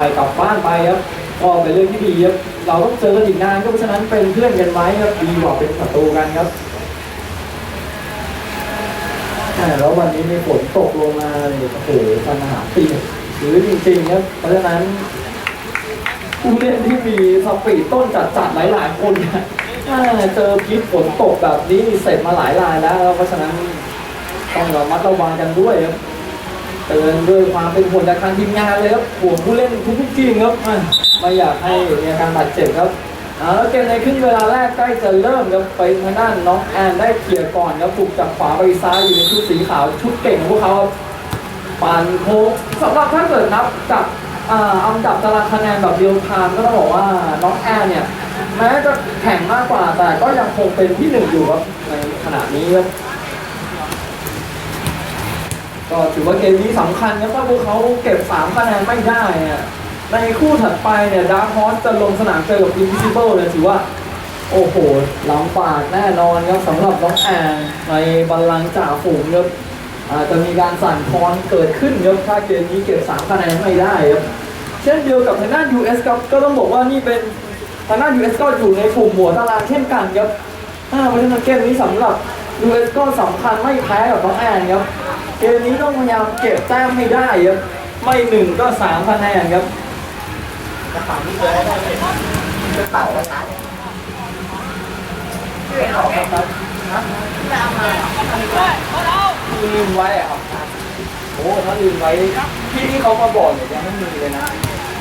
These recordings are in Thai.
ไปกลับบ้านไปครับก็เป็นเรื่องที่ดีครับเราต้องเจอกันอีกนานก็เพราะฉะนั้นเป็นเพื่อนกันไว้ครับดีกว่าเป็นศัตรูกันครับแล้ววันนี้มีฝนตกลงมาเนี่ยโอ้โหปัญหาปีหรือจริงๆครับเพราะฉะนั้นผู้เล่นที่มีสปีดต้นจัดๆหลายๆคนเนี่ยเจอพิษฝนตกแบบนี้เสร็จมาหลายรายแล้ว เพราะฉะนั้นต้องระมัดระวังกันด้วยครับ เตือนด้วยความเป็นห่วงจากทางทีมงานเลยครับห่วงผู้เล่นทุกๆทีมครับอ่ไม่อยากให้มีอาการบาดเจ็บครับเอาแล้วเกมในครึ่งเวลาแรกใกล้จะเริ่มครับไปทางด้านน้องแอนได้เคลียก่อนครับถูกจากขวาไปซ้ายอยู่ในชุดสีขาวชุดเก่งของพวกเขาปั่นโค้งสำหรับถ้าเกิดนับจากอ่าอันดับตารางคะแนนแบบเรียลไทม์ก็ต้องบอกว่าน้องแอนเนี่ยแม้จะแข่งมากกว่าแต่ก็ยังคงเป็นที่หนึ่งอยู่ครับในขณะนี้ครับ ก็ถือว่าเกมนี้สำคัญครับถ้าพวกเขาเก็บสามคะแนนไม่ได้เนี่ยในคู่ถัดไปเนี่ยดาร์คฮอสจะลงสนามเจอกับอินฟิซิเบิลเนี่ยถือว่า โอ้โหลำบากแน่นอนครับสำหรับน้องแอนในบัลลังจ่าฝูงครับอาจจะมีการสั่นคลอนเกิดขึ้นครับถ้าเกมนี้เก็บ3คะแนนไม่ได้ครับเช่นเดียวกับทางด้าน US ครับก็ต้องบอกว่านี่เป็นทางด้าน US ก็อยู่ในกลุ่มหัวตารางเช่นกันครับอ่าเพราะฉะนั้นเกมนี้สำหรับ US ก็สำคัญไม่แพ้กับน้องแอนครับ เกมนี้ต้องพยายามเก็บแต้มให้ได้ครับไม่หนึ่งก็สามคะแนนครับกระเป๋านี่เลยได้เลยกระเป๋ากระเป๋าไม่ออกครับลืมไว้อะครับโอ้ถ้าลืมไว้ที่ที่เขามาบอกเนี่ยยังไม่มีเลยนะ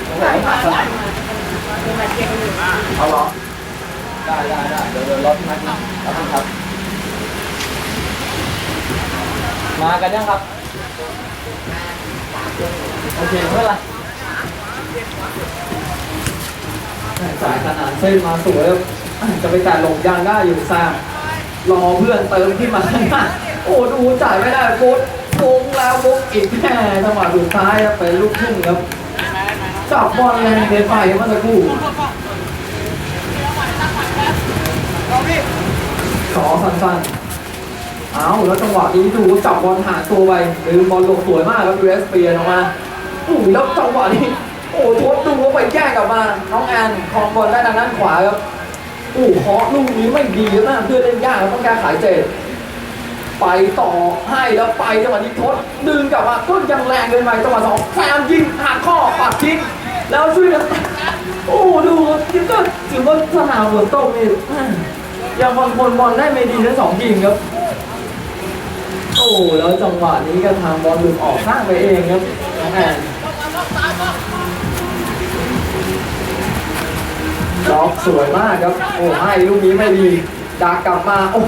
ต้องไปหาสนามเอาหรอได้ได้ได้เดี๋ยวเดี๋ยวรถมาครับครับ มากันยังครับ โอเคเมื่อไหรสายขนาดเส้นมาสวยครับจะไปจ่ายลงยางได้อยู่สร้างรอเพื่อนเติมขึ้นมาข้างหน้าโอ้ดูจ่ายไม่ได้โคตรโกงแล้วโกงอีกแค่จังหวะสุดท้ายครับเป็นลูกทุ่งครับจับบอลแรงเกินไปเมื่อสักครู่ขอสั้นๆ เอาแล้วจังหวะนี้ดูจับบอลหาตัวไปลืมบอลลงสวยมากครับยูเอสเปียออกมาอู้แล้วจังหวะนี้โอ้โทษดูว่าไปแย่งกลับมาน้องแอนคองบอลได้ทางด้านขวาครับอู้เคาะลูกนี้ไม่ดีมากเพื่อเล่นยากครับต้องแก้ไขเจดไปต่อให้แล้วไปจังหวะนี้ทดดึงกลับมาต้นยังแรงเกินไปจังหวะสองแซมยิงหักข้อปัดทิ้งแล้วช่วยนโอ้ดูคิดก็ถือว่าสนามหัวโต้นี่ยังบอลคนบอลได้ไม่ดีทั้งสองทีมครับ โอ้ แล้วจังหวะนี้ก็ทางบอลหลุดออกข้างไปเองครับน้องแอนล็อกสวยมากครับ โอ้ให้ลูกนี้ไม่ดีดากกลับมา โอ้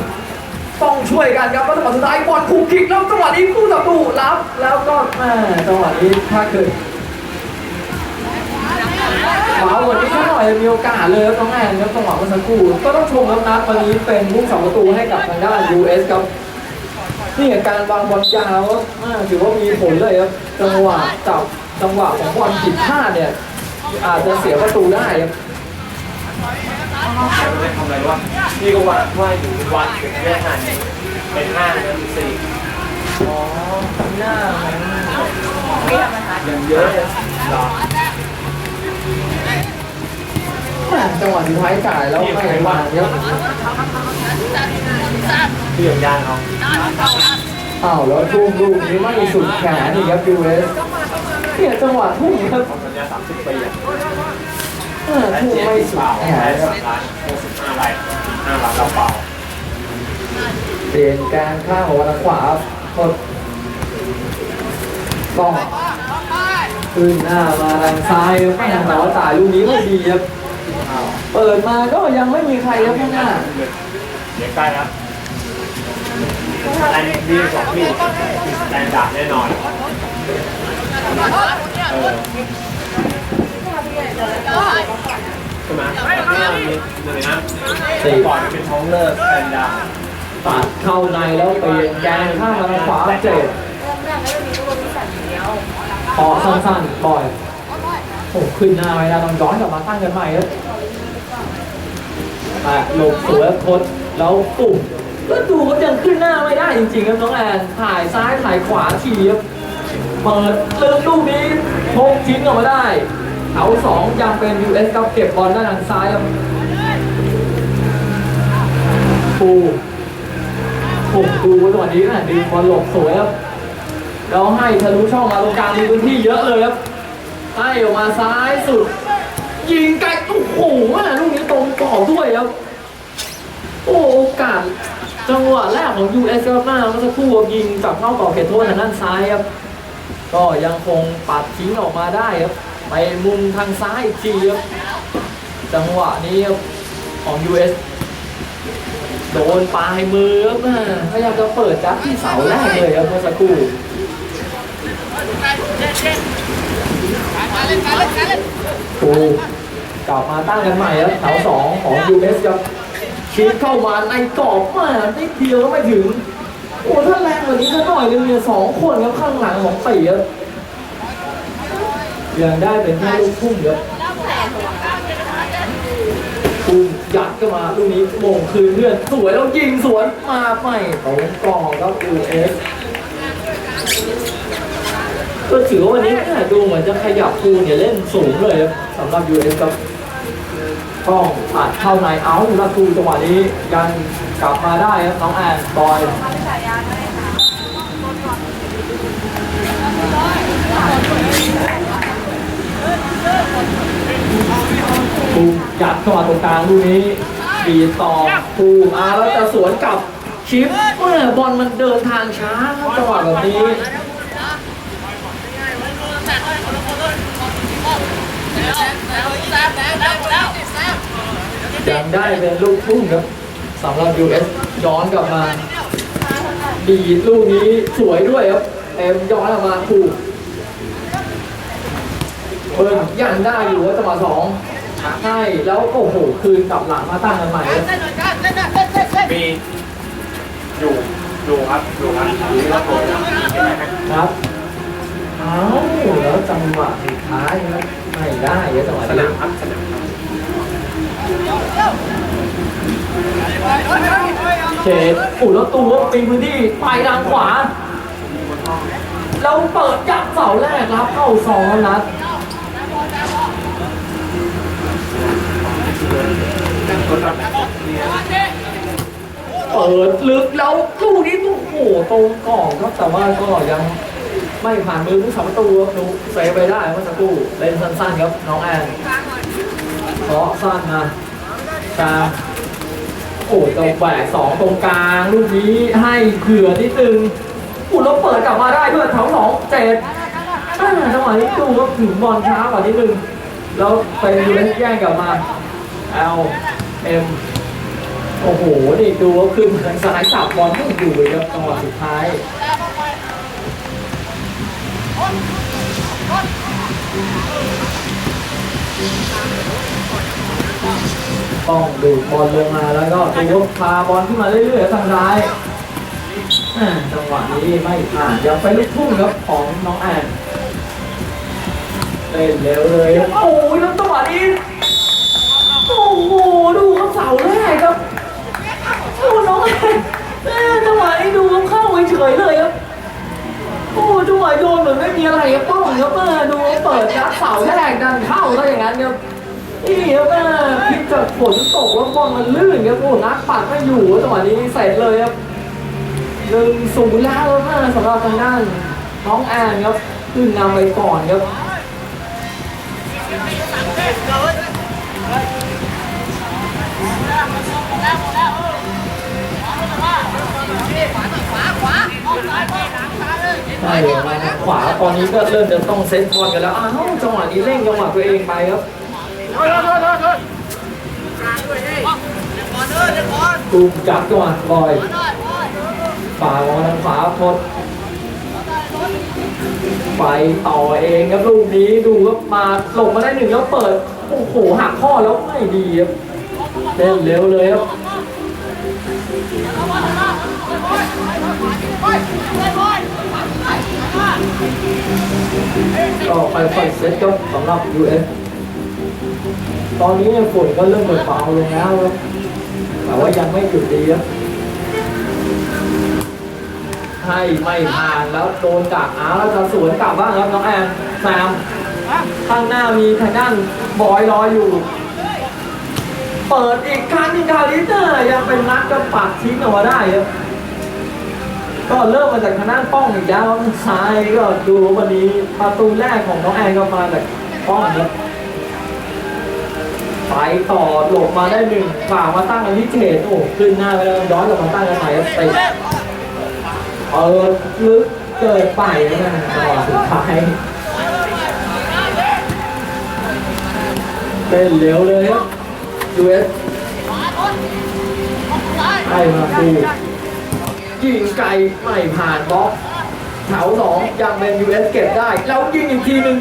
ต้องช่วยกันครับแล้วจังหวะสุดท้ายบอลคุกคิกแล้วจังหวะนี้คู่ต่อสู้รับ แล้วก็แม่จังหวะนี้ถ้าเกิดขวาวันนี้แค่หน่อยมีโอกาสเลยครับน้องแอนครับจังหวะเมื่อสักครู่ก็ต้องชมครับนัดวันนี้เป็นลูกสองประตูให้กับทางด้าน US ครับ นี่การวางบอลยาวมากถือว่ามีผลเลยครับจังหวะจับจังหวะของบอลผิดพลาดเนี่ยอาจจะเสียประตูได้ครับไม่ทำอะไรวะนี่ก็ว่าว่าอยู่วันเป็นเรื่องงานเป็นห้าเป็นสี่อ๋อหน้ามันไม่ทำอาหารอย่างเยอะเลยหรอ แม่จังหวะสุดท้ายจ่ายแล้วไม่มาครับที่อย่างยานเขาอ้าวแล้วทุ่มลูกนี้ไม่สุดแขนนี่ครับ US เอสเนี่ยจังหวะทุ่มครับสัญญาสามสิบปีอะทุ่มไม่สุดแขนครับห้าไรห้าล้านเราเปล่าเปลี่ยนการข้างของวันขวาทดต้องขึ้นหน้ามาทางซ้ายครับแม่แต่ว่าจ่ายลูกนี้ไม่ดีครับ เปิดมาก็ยังไม่มีใครครับข้างหน้าเดี๋ยวใกล้แล้วอันนี้ดีกว่าพี่สแตนดาร์ดแน่นอนเออใช่ไหมมีหนึ่งนะก่อนเป็นท้องเลิกสแตนดาร์ดตัดเข้าในแล้วเปลี่ยนแกนข้างมาทางขวาเจ็ดขอสั้นๆบ่อยโอ้ขึ้นหน้าไม่ได้ต้องย้อนกลับมาตั้งกันใหม่ครับ อะหลบสวยพดแล้วปุ่มแล้วดูก็ยังขึ้นหน้าไม่ได้จริงๆครับน้องแอนถ่ายซ้ายถ่ายขวาทีครับเปิดเลือกลูกนี้โชกทิ้งออกมาได้แถวสองยังเป็น US ครับเก็บบอลด้านทางซ้ายครับปูผมดูจังหวะนี้นะดึงบอลหลบสวยครับแล้วให้ทะลุช่องมาตรงกลางมีพื้นที่เยอะเลยครับให้ออกมาซ้ายสุด ยิงไกลโอ้โหแม่ลูกนี้ตรงกรอบด้วยครับ โอ้โอกาสจังหวะแรกของ US ครับหน้าเมื่อสักครู่ยิงจากนอกกรอบเขตโทษทางด้านซ้ายครับ ก็ยังคงปัดทิ้งออกมาได้ครับ ไปมุมทางซ้ายอีกทีครับ จังหวะนี้ครับของ US โดนปลายมือครับพยายามจะเปิดจับที่เสาแรกเลยครับเมื่อสักครู่ถูก กลับมาตั้งกันใหม่แล้วแถวสองของ US ครับชีดเข้ามาในกรอบมานิดเดียวก็ไม่ถึง โอ้ถ้าแรงกว่านี้ก็หน่อยนึงเนี่ยสองคนครับข้างหลังของปีครับยังได้เป็นแค่ลูกทุ่งครับทุ่มยัดก็มาลูกนี้โมงคืนเพื่อนสวยแล้วยิงสวนมาใหม่ตรงกรอบครับ US ก็ถือว่าวันนี้แม่ดูเหมือนจะขยับคูเนี่ยเล่นสูงเลยสำหรับ US ครับ ต้องอัดเข้าในเอาแล้วคูจังหวะนี้ยังกลับมาได้ครับน้องแอนบอยภูมิยัดเข้ามาตรงกลางลูกนี้บีต่อภูมิอาแล้วจะสวนกลับชิปเมื่อบอลมันเดินทางช้าจังหวะแบบนี้ ยังได้เป็นลูกทุ่งครับสำหรับ US ย้อนกลับมาดีลูกนี้สวยด้วยครับเอ็มย้อนออกมาถูกเพิ่งยังได้อยู่ว่าจังหวะสองให้แล้วโอ้โหคืนกลับหลังมาตั้งกันใหม่ครับมีอยู่อยู่ครับอยู่ครับอยู่ครับผมครับเอาแล้วจังหวะสุดท้ายครับ ไม่ได้ครับจังหวะสนี้นามครับสนามครับเขตอุยแล้วตัวปีพื้นที่ไปทางขวา เราเปิดยัดเสาแรกรับเข้าสองนัดเปิดลึกแล้วลูกนี้โอ้โหตรงกล่องครับแต่ว่าก็ยัง ไม่ผ่านมือผู้สาประตูครับหนูเซฟไปได้เมื่อสักครู่เล่นสั้นๆครับน้องแอนเคาะสั้นมากลาโอ้ตรงแหวกสองตรงกลางลูกนี้ให้เผื่อนิดนึงอุ้แล้วเปิดกลับมาได้ด้วยแถวสองเจ็ดจังหวะนี้ดูว่าถึงบอลช้ากว่านิดนึงแล้วเป็นยูเนสแย่งกลับมา L M โอ้โหนี่ดูว่าขึ้นทางซ้ายสับบอลไม่อยู่เลยครับจังหวะสุดท้าย ต้องดูบอลลงมาแล้วก็ดูว่าพาบอลขึ้นมาเรื่อยๆทางซ้ายจังหวะนี้ไม่ผ่านยังไปลูกทุ่งครับของน้องแอนเล่นเร็วเลยโอ้ยแล้วจังหวะนี้โอ้โหดูครับเสาแรกครับโอ้น้องแอนจังหวะนี้ดูครับเข้าไปเฉยเลยครับ โอ้จังหวะโยนเหมือนไม่มีอะไรครับป้องครับแม่ดูเปิดยัดเสาแรกดันเข้าซะอย่างนั้นครับนี่ครับแม่พิษจากฝนตกแล้วบอลมันลื่นครับโอ้นักปัดไม่อยู่จังหวะนี้เสร็จเลยครับหนึ่งศูนย์แล้วครับแม่สำหรับทางด้านน้องแอนครับขึ้นนำไปก่อนครับใช่เล ยนะขวาตอนนี้ก็เริ่มจะต้องเซตบอลกันแล้วอ้าวจังหวะนี้เร่งจังหวะตัวเองไปครับตูมจับจังหวะบอยฝ่าของทางขวาพดไปต่อเองครับลูกนี้ดูครับมาลงมาได้หนึ่งแล้วเปิดโอ้โหหักข้อแล้วไม่ดีครับเล่นเร็วเลยครับ ก็ค่อยๆเซตครับสำหรับ US ตอนนี้เนี่ยฝนก็เริ่มเบาลงแล้ว แต่ว่ายังไม่หยุดดีครับให้ไม่ผ่านแล้วโดนจากอาแล้วจะสวนกลับบ้างครับน้องแอนแซมข้างหน้ามีทางด้านบอยรออยู่ เปิดอีกครั้งหนึงคราวนี้เนี่ยยังเป็นนัดกับปัดทิ้งออกมาได้ครับ ก็เริ่มมาจากทางด้านป้องอีกแล้วซ้ายก็ดูวันนี้ประตูแรกของน้องแอนก็มาจากป้องครับไปต่อหลบมาได้หนึ่งฝ่ามาตั้งอันที่เขตโอ้ขึ้นหน้าไปแล้วย้อนกลับมาตั้งกันใหม่ครับติดเออลึกเกินไปแล้วนะจังหวะสุดท้ายเต้นเร็วเลยครับยูเอสให้มาดู ยิงไกลไม่ผ่านบล็อกแถวสองยังเป็นยูเอสเก็บได้ แล้วยิงอีกทีหนึ่ง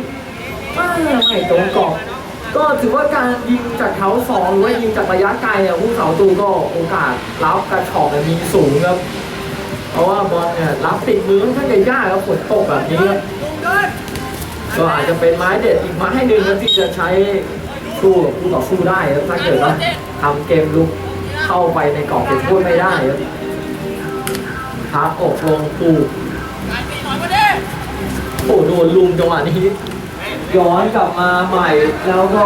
อ้าวไม่ตรงกรอบก็ถือว่าการยิงจากแถวสองหรือว่ายิงจากระยะไกลเนี่ยผู้สาวตูก็โอกาสรับกระชอกมีสูงครับ เพราะว่าบอลเนี่ยรับติดมือค่อนข้างจะยากครับฝนตกแบบนี้ครับก็อาจจะเป็นไม้เด็ดอีกไม้หนึ่งครับที่จะใช้สู้กับคู่ต่อสู้ได้ครับถ้าเกิดว่าทำเกมลุกเข้าไปในกรอบเป็นโทษไม่ได้ครับ พักอกลงปูโอ้โดนลุมจังหวะนี้ ย้อนกลับมาใหม่แล้วก็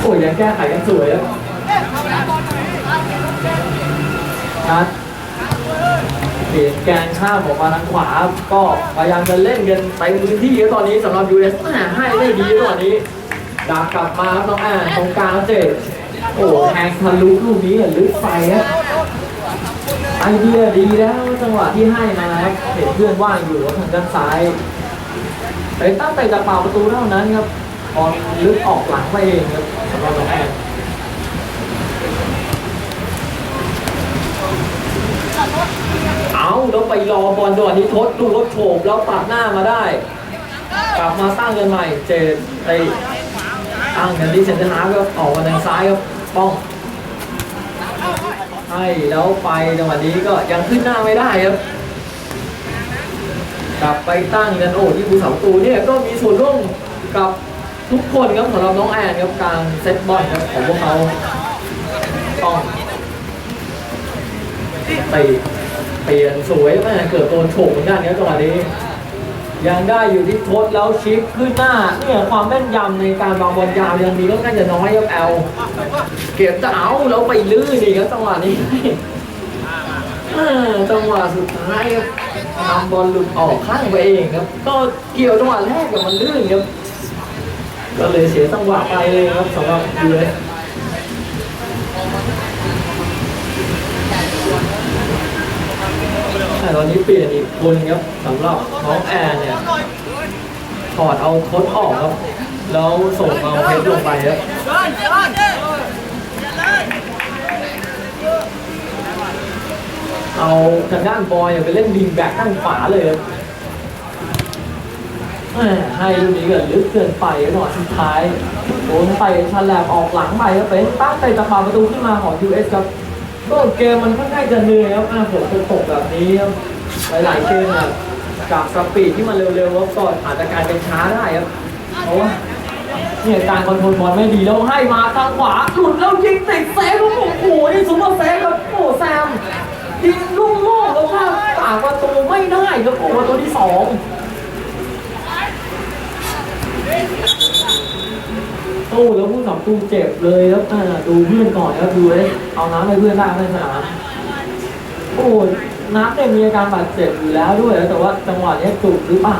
โอ้ยยังแก้ไขกันสวยครับนัดเปลี่ยนแกนข้ามออกมาทางขวา ก็พยายามจะเล่นกันไปพื้นที่ครับตอนนี้สำหรับ US แหม่ให้ได้ดีตอนนี้ดักกลับมาครับน้องแอนตรงกลางเจ็ดโอ้แทงทะลุลูกนี้อะลึกไปครับ ไอเดียดีแล้วจังหวะที่ให้มาครับเห็นเพื่อนว่างอยู่ทางด้านซ้ายไปตั้งแต่จากเป่าประตูเท่านั้นครับบอลลึกออกหลังไปเองครับสำหรับน้องแอนเอาแล้วไปรอบอลดวนนี้ทดดูรถโฉบแล้วตัดหน้ามาได้ กลับมาตั้างกันใหม่ เจดไปตั้งกันที่เซนเตอร์ฮาร์ฟก็ออกมาทางซ้ายครับป้อง ให้แล้วไปจังหวะนี้ก็ยังขึ้นหน้าไม่ได้ครับ กลับไปตั้งกันโอ้ที่ภูเสาตูเนี่ยก็มีส่วนร่วมกับทุกคนครับสำหรับน้องแอนครับการเซตบอลครับของพวกเขาต้องตีเปลี่ยนสวยแม่เกิดโดนโฉกเหมือนกันครับจังหวะนี้ ยังได้อยู่ที่โทษแล้วชิปขึ้นหน้าเนี่ยความแม่นยำในการวางบอลยาวยังมีก็น่าจะน้อยครับแอลเก็บจะเอาแล้วไปลื่นอีกครับจังหวะนี้จังหวะสุดท้ายครับทำบอลหลุดออกข้างไปเองครับ ก็เกี่ยวจังหวะแรกกับมันลื่นครับก็เลยเสียจังหวะไปเลยครับสำหรับยูเอส ต่ตอนนี้เปลี่ยนอีกคนครับสำหรับน้องแอนเนี่ยถอดเอาโค้ดออกครับ แล้วส่งเอาเพชรลงไปครับเอาทางด้านบอยเนี่ยไปเล่นดิงแบ็คด้านขวาเลยครับให้ลูกนี้ก็ลึกเกินไปหน่อยสุดท้ายโดนไปชันแลบออกหลังไปครับเป็นตั้งใจจะพาประตูขึ้นมาของ US ครับ ก็เกมมันค่อนข้างจะเหนื่อยครับอ่าฝนจะตกแบบนี้ครับหลายๆเกมอะจากสปีดที่มันเร็วๆครับก็อาจจะกลายเป็นช้าได้ครับเพราะว่าเนี่ยการคอนโทรลบอลไม่ดีแล้วให้มาทางขวาหลุดแล้วยิงติดเซฟครับโอ้โหนี่ซุปเปอร์เซฟครับโอ้แซมยิงลูกโล่งแล้วว่าต่างประตูไม่ได้ครับโอ้ประตูที่สอง โอ้แล้วผู้สองตูเจ็บเลยครับอ่ดูเพื่อนก่อนครับดูเลยเอาน้ำให้เพื่อนได้ในสนามโอ้นัดเนี่ยมีอาการบาดเจ็บอยู่แล้วด้วยแต่ว่าจังหวะนี้จุกหรือเปล่า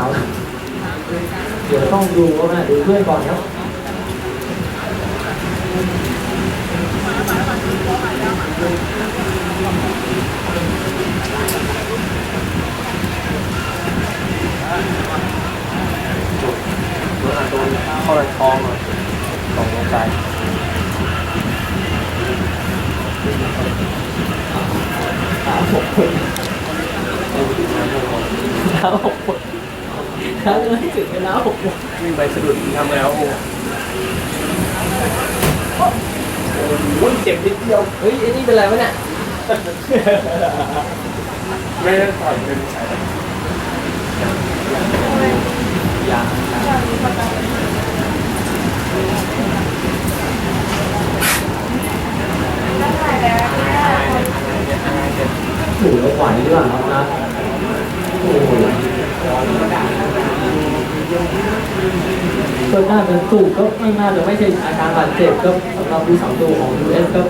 เดี๋ยวต้องดูว่าแม่ดูเพื่อนก่อนครับโดนโดนเข้าในทองเลย สองหัวใจขาหกคนขาหกคนขาเลยถึงเวลาหกคนวิ่งไปสะดุดทำแล้วโอ้โหเจ็บนิดเดียว เฮ้ยไอ้นี่เป็นไรวะเนี่ย ไม่ได้ต่อยเป็นสายยังถูแล้วไหวหรือเปล่าครับนะโอ้โหก็น่าจะถูกก็ไม่น่าจะไม่ใช่อาการบาดเจ็บก็สำหรับผู้สาวตัวของ US ก็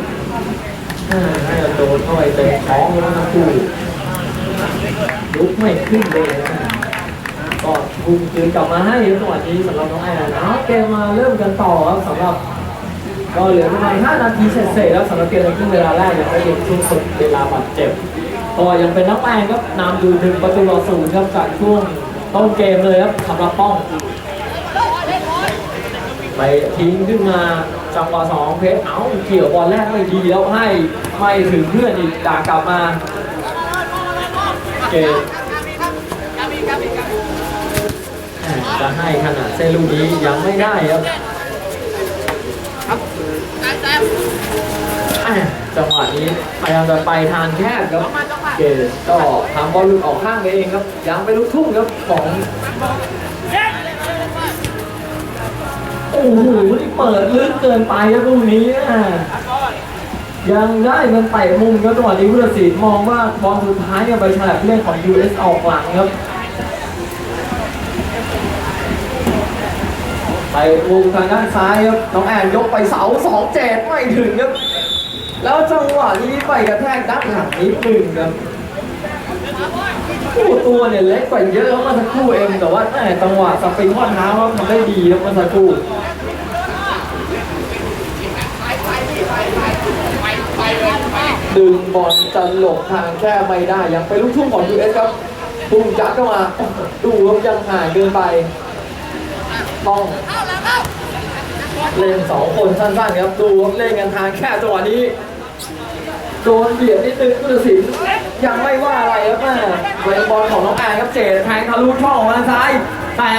น่าน่าจะโดนเข้าไปเต็มท้องแล้วทั้งคู่ลุกไม่ขึ้นเลยนะก็พุ่งคืนกลับมาให้จังหวะนี้สำหรับน้องแอนเอาเกมมาเริ่มกันต่อครับสำหรับก็เหลือประมาณ5นาทีเศษๆแล้วสำหรับเกมในครึ่งเวลาแรกยังไม่เย็นช่วงสุดเวลาบาดเจ็บ ก็ยังเป็นนักแปลงครับนำอยู่ถึงประตูต่อศูนย์ครับจากช่วงต้นเกมเลยครับสำหรับป้องไปทิ้งขึ้นมาจังหวะสองเพชรเอ้าเกี่ยวบอลแรกไม่ดีแล้วให้ไม่ถึงเพื่อนอีกด่ากลับมาเกมจะให้ขนาดเส้นลูกนี้ยังไม่ได้ครับ จังหวะนี้พยายามจะไปทางแคบครับเกมก็ทำบอลหลุดออกข้างไปเองครับยังไปลูกทุ่งครับของโอ้โหนี่เปิดลึกเกินไปครับลูกนี้อะยังได้มันเตะมุมครับจังหวะนี้ผู้ตัดสินมองว่าบอลสุดท้ายเนี่ยไปฉลับเรื่องของ US ออกหลังครับไปมุมทางด้านซ้ายครับน้องแอนยกไปเสาสองเจ็ดไม่ถึงครับ แล้วจังหวะนี้ไปกระแทกด้านหลังนิดนึงครับโอ้ตัวเนี่ยเล็กกว่าเยอะเมื่อสักครู่เองแต่ว่าแหมจังหวะสปริงข้อเท้าครับทำได้ดีครับเมื่อสักครู่ดึงบอลจะหลบทางแค่ไม่ได้ ยังเป็นลูกทุ่งของ US ครับปุ่มยัดเข้ามา ดูครับยังห่างเกินไปต้องเล่นสองคนสั้นๆครับ ดูเล่นกันทางแค่จังหวะนี้ โดนเบียดนิดนึงผู้ตัดสินยังไม่ว่าอะไรครับแม่เป็นบอลของน้องแอนครับเจดแทงทะลุช่องมาทางซ้าย แต่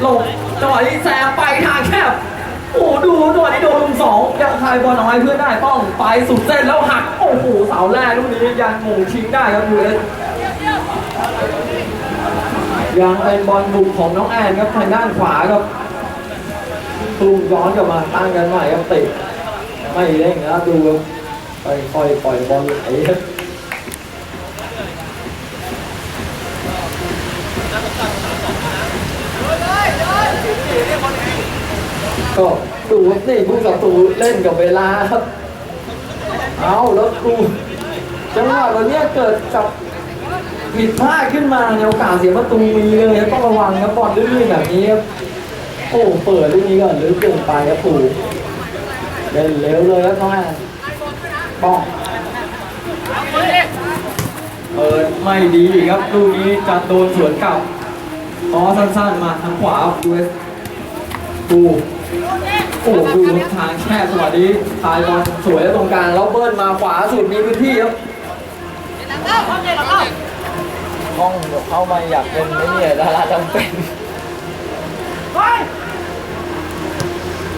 หลบจังหวะนี้แซงไปทางแคบโอ้โหดูจังหวะนี้โดนลุมสองยังทายบอลเอาไว้เพื่อนได้ป้องไปสุดเส้นแล้วหักโอ้โหเสาแรกลูกนี้ยังหม่งชิงได้ครับยูเอสยังเป็นบอลบุกของน้องแอนครับทางด้านขวาครับตูมย้อนกลับมาตั้งกันใหม่ครับติดไม่เร่งนะดูครับ ไปค่อยปล่อยบอลไหลก็ดูนี่ผู้ศับตูเล่นกับเวลาครับ เอาแล้วดูจังหวะเราเนี้ยเกิดกับผิดพลาดขึ้นมาเนี่ยโอกาสเสียประตูมีเลยต้องระวังครับบอลลื่นๆแบบนี้ครับโอ้เปิดลูกนี้ก่อนลึกเกินไปครับปู่เล่นเร็วเลยครับน้องแอน ป้องเปิดไม่ดีครับลูกนี้จะโดนสวนกลับอ๋อสั้นๆมาทางขวาดูเอสปูโอ้ดูทางแคบสวัสดีทายบอลสวยแล้วตรงกลางแล้วเบิ้ลมาขวาสุดมีพื้นที่ครับห้องเดี๋ยวเข้ามาอยากเป็นไม่เนี่ยดาราจำเป็น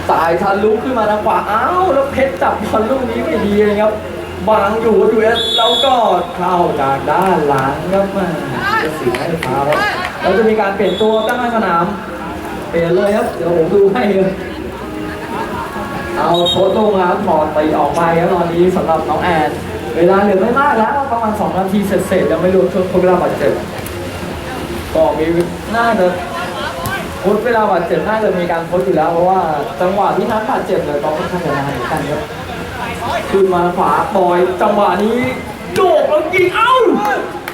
สายทะลุขึ้นมาทางขวาอ้าวแล้วเพชรจับบอลลูกนี้ไม่ดีเลยครับวางอยู่ดูเอสแล้วก็เข้าจากด้านหลังครับมาจะเสียให้ฟาครับแล้วจะมีการเปลี่ยนตัวตั้งในสนามเปลี่ยนเลยครับเดี๋ยวผมดูให้เลยเอาโค้ดลงมาถอดตีออกไปครับตอนนี้สำหรับน้องแอนเวลาเหลือไม่มากแล้วประมาณ2นาทีเสร็จๆยังไม่รวมช่วงทดเวลาบาดเจ็บก็มีน่าจะ ทดเวลาบาดเจ็บน่าจะมีการทดอยู่แล้วเพราะว่าจังหวะที่นัดบาดเจ็บเลยต้องค่อนข้างจะนานเหมือนกันครับขึ้นมาขวาบอยจังหวะนี้โดกแล้วยิงเอ้า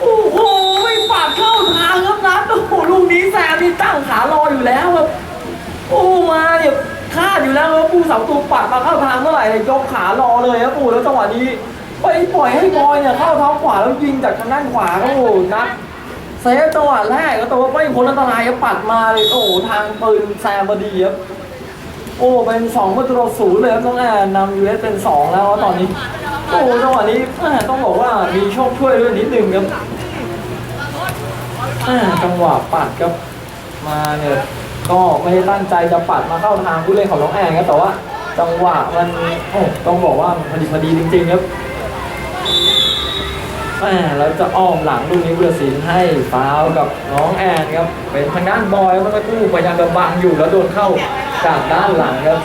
โอ้โหไม่ปัดเข้าทางครับนัดโอ้โหลูกนี้แซมนี่ตั้งขารออยู่แล้วครับโอ้มาเนี่ยคาดอยู่แล้วว่าปูเสาตูปัดมาเข้าทางเมื่อไหร่เลยยกขารอเลยครับปูแล้วจังหวะนี้ไปปล่อยให้บอยเนี่ยเข้าเท้าขวาแล้วยิงจากทางด้านขวาครับโอ้โหนัด เซฟจังหวะแรกก็แตัวไม่พ้นอันตรายครับปัดมาเลยโอ้โหทางปืนแซมพอดีครับโอ้เป็นสองประตูศูนย์เลยครับน้องแอนนำยูเอสเป็นสองแล้วตอนนี้โอ้จังหวะนี้ต้องบอกว่ามีโชคช่วยด้วยนิดนึงครับจังหวะปัดครับมาเนี่ยก็ไม่ได้ตั้งใจจะปัดมาเข้าทางผู้เล่นของน้องแอนครับแต่ว่าจังหวะมันโอ้ต้องบอกว่ามันพอดีพอดีจริงๆครับ แหมแล้วจะอ้อมหลังลูกนี้เพื่อสินให้ฟาวล์กับน้องแอนครับ เป็นทางด้านบอยเมื่อสักครู่พยายามจะบังอยู่แล้วโดนเข้าจากด้านหลังครับ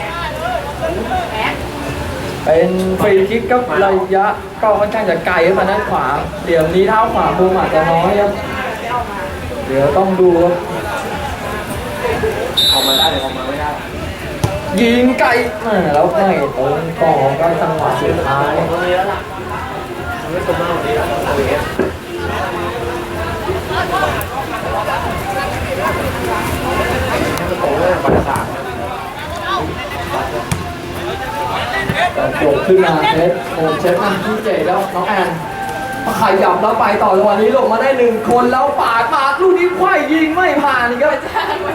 เป็นฟรีคิกครับระยะก็ค่อนข้างจะไกลครับทางด้านขวาเดี๋ยวนี้เท้าขวามุมอาจจะน้อยครับเดี๋ยวต้องดูครับออกมามาได้เลยออกมาไม่ได้ยิงไกลแหม่แล้วไม่ตรงกรอบก็จังหวะสุดท้าย โตเลยกขึ้นมาเช็โอ้เช็ดมาที่เจแล้วน้องแอนขยับแล้วไปต่อจังหวะนี้ลงมาได้หนึ่งคนแล้วปาดมาดลูกนี้ไขว้ยิงไม่ผ่านอีกครับ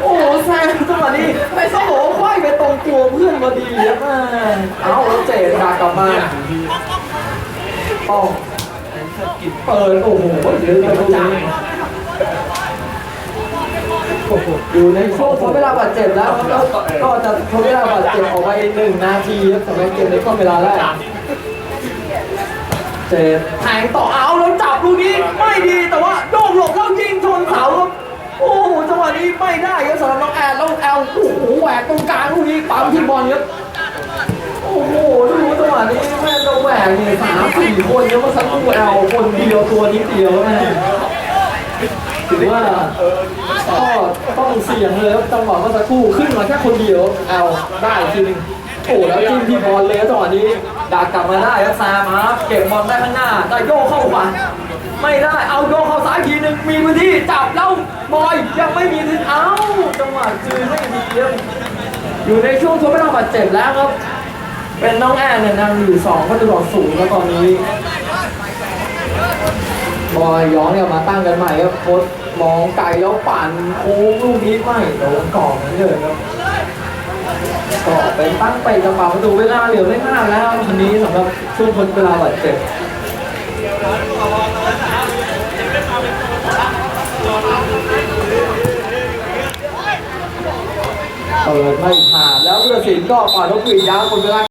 โอ้โหแซงจังหวะนี้ไม่สมองไขว้ไปตรงตัวเพื่อนพอดีครับแม่เอาแล้วเจดากลับมา ต้องเปิดโอ้โหเดี๋ยวจะรู้นี้อยู่ในช่วงทดเวลาบาดเจ็บแล้วก็จะทดเวลาบาดเจ็บออกไปหนึ่งนาทีครับสำหรับเกมในข้อเวลาแรกเจ็ดแทงต่อเอาแล้วจับลูกนี้ไม่ดีแต่ว่าโดนหลบแล้วยิงชนเสาครับโอ้โหจังหวะนี้ไม่ได้ครับสำหรับน้องแอนแล้วแอลโอ้โหแหวกตรงกลางลูกนี้ปั๊มที่บอลครับ โอ้โหดูจังหวะนี้แม่งเราแหวกเนี่ยสามสี่คนแล้วมาสักครู่แอลคนเดียวตัวนิดเดียวแม่ถือว่าก็ต้องเสี่ยงเลยครับจังหวะเมื่อสักครู่ขึ้นมาแค่คนเดียวแอลได้อีกทีหนึงโอ้แล้วจิ้มที่บอลเลยจังหวะนี้ดักกลับมาได้ครับซามาเก็บบอลได้ข้างหน้าแต่โยกเข้าขวาไม่ได้เอาโยกเข้าซ้ายทีหนึ่งมีพื้นที่จับแล้วบอยยังไม่มีพื้นเอ้าจังหวะคือไม่ดีอยู่ในช่วงทดเวลาบาดเจ็บแล้วครับ เป็นน้องแอนเนี่ยนำอยู่สองประตูต่อศูนย์แล้วตอนนี้ บอยย้อนเนี่ยมาตั้งกันใหม่ครับโค้ชมองไกลแล้วปั่นโค้งลูกนี้ไม่โดนกรอบเหมือนเดิมครับก็เป็นตั้งไปกระเป๋าประตูเวลาเหลือไม่มากแล้ววันนี้สำหรับช่วงทดเวลาบาดเจ็บเปิดไม่ผ่านแล้วผู้ตัดสินก็ปล่อยนกหวียาวคนเวลา